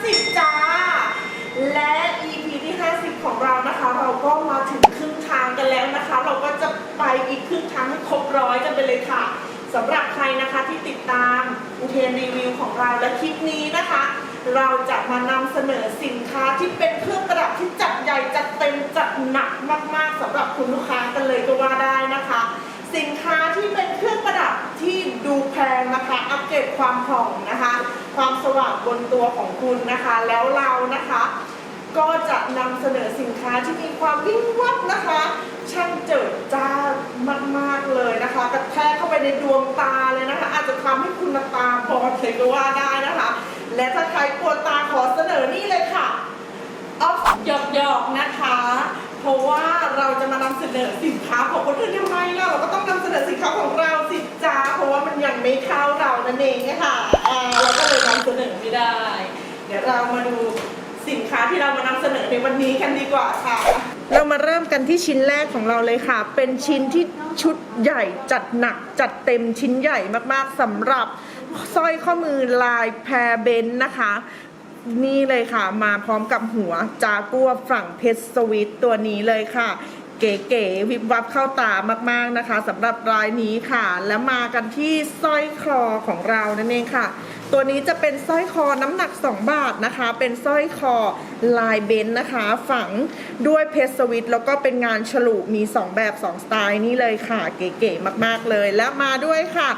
50 จ้า และ EP ที่ 50 ของเรานะคะ เราก็มาถึงครึ่งทางกันแล้วนะคะ เราก็จะไปอีกครึ่งทางให้ครบร้อยกันไปเลยค่ะสำหรับใครนะคะที่ติดตามอุเทนรีวิวของเราและคลิปนี้นะคะ เราจะมานำเสนอสินค้าที่เป็นเครื่องประดับที่จัดใหญ่จัดเต็มจัดหนักมากๆสำหรับคุณลูกค้ากันเลยก็ว่าได้นะคะ สินค้าที่เป็นเครื่องประดับที่ดูแพงนะคะ เกรดความผ่องนะคะ ความสว่างบนตัวของคุณนะคะ แล้วเรานะคะ ก็จะนำเสนอสินค้าที่มีความวิ่งวับนะคะ ช่างเจิดจ้ามากๆเลยนะคะกระแทกเข้าไปในดวงตาเลยนะคะ อาจจะทำให้คุณตาบอดเลยก็ว่าได้นะคะ และถ้าใครกลัวตาขอเสนอนี่เลยค่ะออฟหยอกหยอกๆนะคะเพราะว่าเราจะมานำเสนอสินค้าของคนอื่นทำไมล่ะเราก็ต้องนำเสนอสินค้าของเราสิจ้าเพราะว่ามันยังไม่เข้าเรา นั่นเองนะคะอ่าเราก็เลยนำเสนอไม่ได้ เดี๋ยวเรามาดูสินค้าที่เรามานำเสนอในวันนี้กันดีกว่าค่ะ เรามาเริ่มกันที่ชิ้นแรกของเราเลยค่ะ เป็นชิ้นที่ชุดใหญ่จัดหนักจัดเต็มชิ้นใหญ่มากๆสำหรับสร้อยข้อมือลายแพรเบนนะคะ นี่เลยค่ะ มาพร้อมกับหัวจากัวฝั่งเพชรสวิตตัวนี้เลยค่ะ เก๋ๆวิบวับเข้าตามากๆนะคะสำหรับรายนี้ค่ะ แล้วมากันที่สร้อยคอของเรานั่นเองค่ะ ตัวนี้จะเป็นสร้อยคอน้ำหนัก 2 บาทนะคะ เป็นสร้อยคอลายเบนซ์นะคะ ฝังด้วยเพชรสวิตแล้วก็เป็นงานฉลุมี 2 แบบ 2 สไตล์นี่เลยค่ะ เก๋ๆมากๆเลย แล้วมาด้วยค่ะ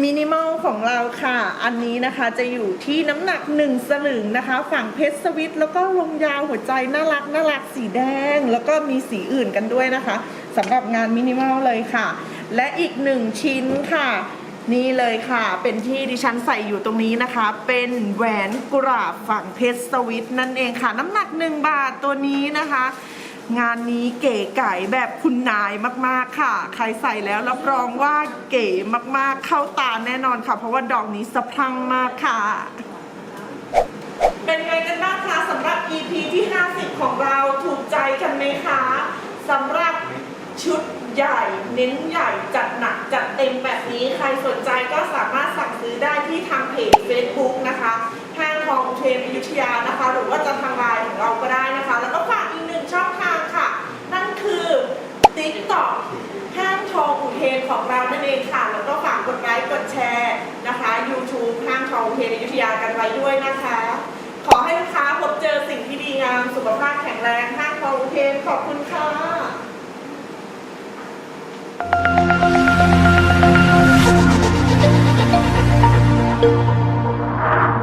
มินิมอลของเราค่ะ อันนี้นะคะจะอยู่ที่น้ำหนัก1สลึงนะคะ ฝั่งเพชรสวิต แล้วก็ลงยาวหัวใจน่ารักน่ารักสีแดง แล้วก็มีสีอื่นกันด้วยนะคะสำหรับงานมินิมอลเลยค่ะ และอีกหนึ่งชิ้นค่ะ นี่เลยค่ะ เป็นที่ดิฉันใส่อยู่ตรงนี้นะคะ เป็นแหวนกุหลาบฝั่งเพชรสวิต นั่นเองค่ะ น้ำหนัก1บาทตัวนี้นะคะ งานนี้เก๋ไก่แบบคุณนายมากๆค่ะ ใครใส่แล้วรับรองว่าเก๋มากๆเข้าตาแน่นอนค่ะ เพราะว่าดอกนี้สะพรั่งมากค่ะ เป็นไงกันบ้างคะสำหรับ EP ที่ 50 ของเราถูกใจกันไหมคะสำหรับชุดใหญ่ เน้นใหญ่จัดหนักจัดเต็มแบบนี้ใครสนใจก็สามารถสั่งซื้อได้ที่ทางเพจ Facebook นะคะห้างทองเทรนอยุธยานะคะ หรือว่าจะทางไลน์ของเราก็ได้นะคะ แล้วก็ฝากอีกหนึ่งช่องทางค่ะ นั่นคือ TikTok ห้างทองอุเทน ของเรานั่นเองค่ะ แล้วก็ฝากกดไลค์กดแชร์นะคะ YouTube ห้างทองอุเทนอยุธยากันไว้ด้วยนะคะ ขอให้ลูกค้าพบเจอสิ่งที่ดีงาม สุขภาพแข็งแรงห้างทองอุเทนขอบคุณค่ะ